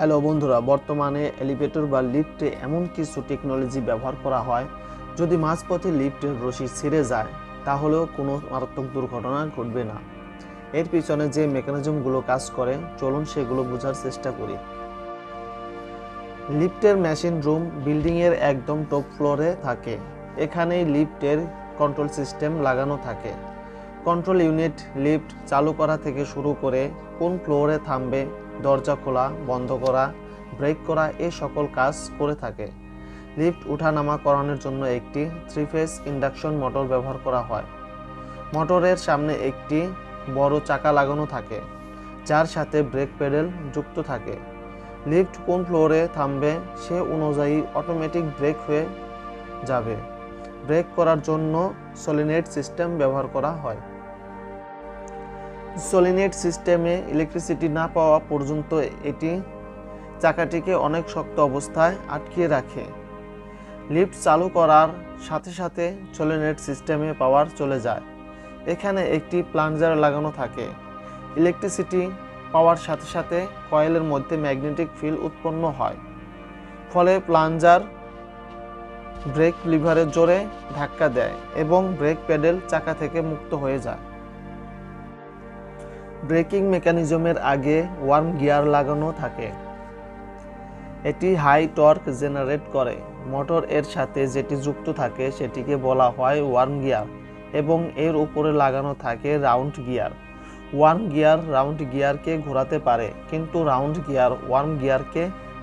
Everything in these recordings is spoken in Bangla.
হ্যালো বন্ধুরা, বর্তমানে এলিভেটর বা লিফটে এমন কিছু টেকনোলজি ব্যবহার করা হয় যদি মাঝপথে লিফটের রশি ছিঁড়ে যায়, তাহলেও কোনো মারাত্মক দুর্ঘটনা ঘটবে না। এর পিছনে যে মেকানিজমগুলো কাজ করে, চলুন সেগুলো বোঝার চেষ্টা করি। লিফটের মেশিন রুম বিল্ডিংয়ের একদম টপ ফ্লোরে থাকে। এখানেই লিফটের কন্ট্রোল সিস্টেম লাগানো থাকে। কন্ট্রোল ইউনিট লিফট চালু করা থেকে শুরু করে কোন ফ্লোরে থামবে দরজা খোলা, বন্ধ করা, ব্রেক করা এই সকল কাজ করে থাকে। লিফট উঠানামা করানোর জন্য একটি থ্রি ফেস ইন্ডাকশন মোটর ব্যবহার করা হয়। মোটরের সামনে একটি বড় চাকা লাগানো থাকে, যার সাথে ব্রেক প্যাডেল যুক্ত থাকে। লিফট কোন ফ্লোরে থামবে সে অনুযায়ী অটোমেটিক ব্রেক হয়ে যাবে। ব্রেক করার জন্য সলিনেট সিস্টেম ব্যবহার করা হয়। সলিনেট সিস্টেমে ইলেকট্রিসিটি না পাওয়া পর্যন্ত এটি চাকাটিকে অনেক শক্ত অবস্থায় আটকিয়ে রাখে। লিফট চালু করার সাথে সাথে সলিনেট সিস্টেমে পাওয়ার চলে যায়। এখানে একটি প্লাঞ্জার লাগানো থাকে। ইলেকট্রিসিটি পাওয়ার সাথে সাথে কয়েলের মধ্যে ম্যাগনেটিক ফিল্ড উৎপন্ন হয়। ফলে প্লাঞ্জার ব্রেক লিভারের জোরে ধাক্কা দেয় এবং ব্রেক প্যাডেল চাকা থেকে মুক্ত হয়ে যায়। ব্রেকিং মেকানিজমের আগে ওয়ার্ম গিয়ার লাগানো থাকে। এটি হাই টর্ক জেনারেট করে। মোটর এর সাথে যেটি যুক্ত থাকে, সেটিকে বলা হয় ওয়ার্ম গিয়ার এবং এর উপরে লাগানো থাকে round gear. Worm gear round গিয়ারকে ঘোরাতে পারে, কিন্তু রাউন্ড গিয়ার ওয়ার্ম গিয়ারকে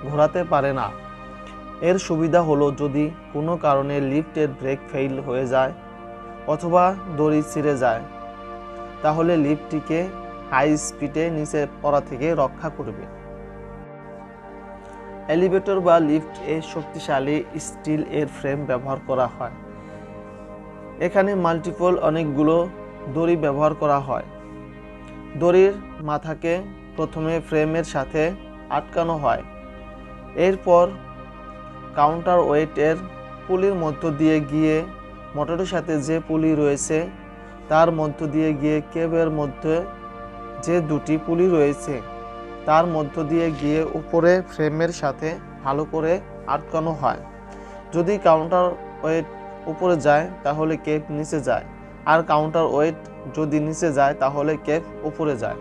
ঘোরাতে পারে না। এর সুবিধা হলো যদি কোনো কারণে লিফটের ব্রেক ফেইল হয়ে যায় অথবা দড়ি ছিঁড়ে যায়, তাহলে লিফটটিকে হাই স্পিডে নিচে পড়া থেকে রক্ষা করবে। এলিভেটর বা লিফট এ শক্তিশালী স্টিল এর ফ্রেম ব্যবহার করা হয়। এখানে মাল্টিপল অনেকগুলো দড়ি ব্যবহার করা হয়। দড়ির মাথাকে প্রথমে ফ্রেমের সাথে আটকানো হয়। এরপর কাউন্টার ওয়েটের পুলির মধ্য দিয়ে গিয়ে মোটরের সাথে যে পুলি রয়েছে, তার মধ্য দিয়ে গিয়ে কেবের মধ্যে যে দুটি পুলি রয়েছে, তার মধ্য দিয়ে গিয়ে উপরে ফ্রেমের সাথে ভালো করে আটকানো হয়। যদি কাউন্টার ওয়েট উপরে যায়, তাহলে কেপ নিচে যায়। আর কাউন্টার ওয়েট যদি নিচে যায়, তাহলে কেপ উপরে যায়।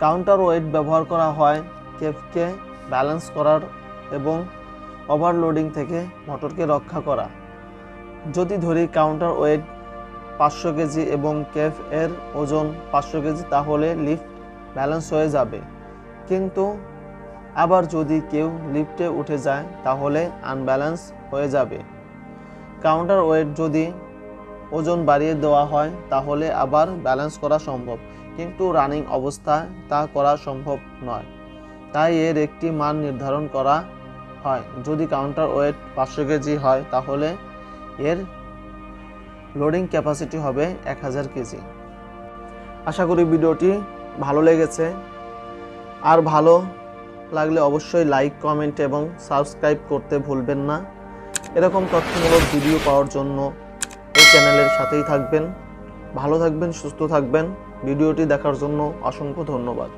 কাউন্টার ওয়েট ব্যবহার করা হয় কেপকে ব্যালেন্স করার এবং ওভারলোডিং থেকে মোটরকে রক্ষা করা। যদি ধরি কাউন্টার ওয়েট পাঁচশো কেজি এবং কেফ এর ওজন পাঁচশো কেজি, তাহলে লিফট ব্যালেন্স হয়ে যাবে। কিন্তু আবার যদি কেউ লিফটে উঠে যায়, তাহলে আনব্যালেন্স হয়ে যাবে। কাউন্টার ওয়েট যদি ওজন বাড়িয়ে দেওয়া হয়, তাহলে আবার ব্যালেন্স করা সম্ভব। কিন্তু রানিং অবস্থায় তা করা সম্ভব নয়। তাই এর একটি মান নির্ধারণ করা হয়। যদি কাউন্টার ওয়েট পাঁচশো কেজি হয়, তাহলে এর লোডিং ক্যাপাসিটি হবে এক হাজার কেজি আশা করি ভিডিওটি ভালো লেগেছে। আর ভালো লাগলে অবশ্যই লাইক কমেন্ট এবং সাবস্ক্রাইব করতে ভুলবেন না। এরকম তথ্যমূলক ভিডিও পাওয়ার জন্য এই চ্যানেলের সাথেই থাকবেন। ভালো থাকবেন, সুস্থ থাকবেন। ভিডিওটি দেখার জন্য অসংখ্য ধন্যবাদ।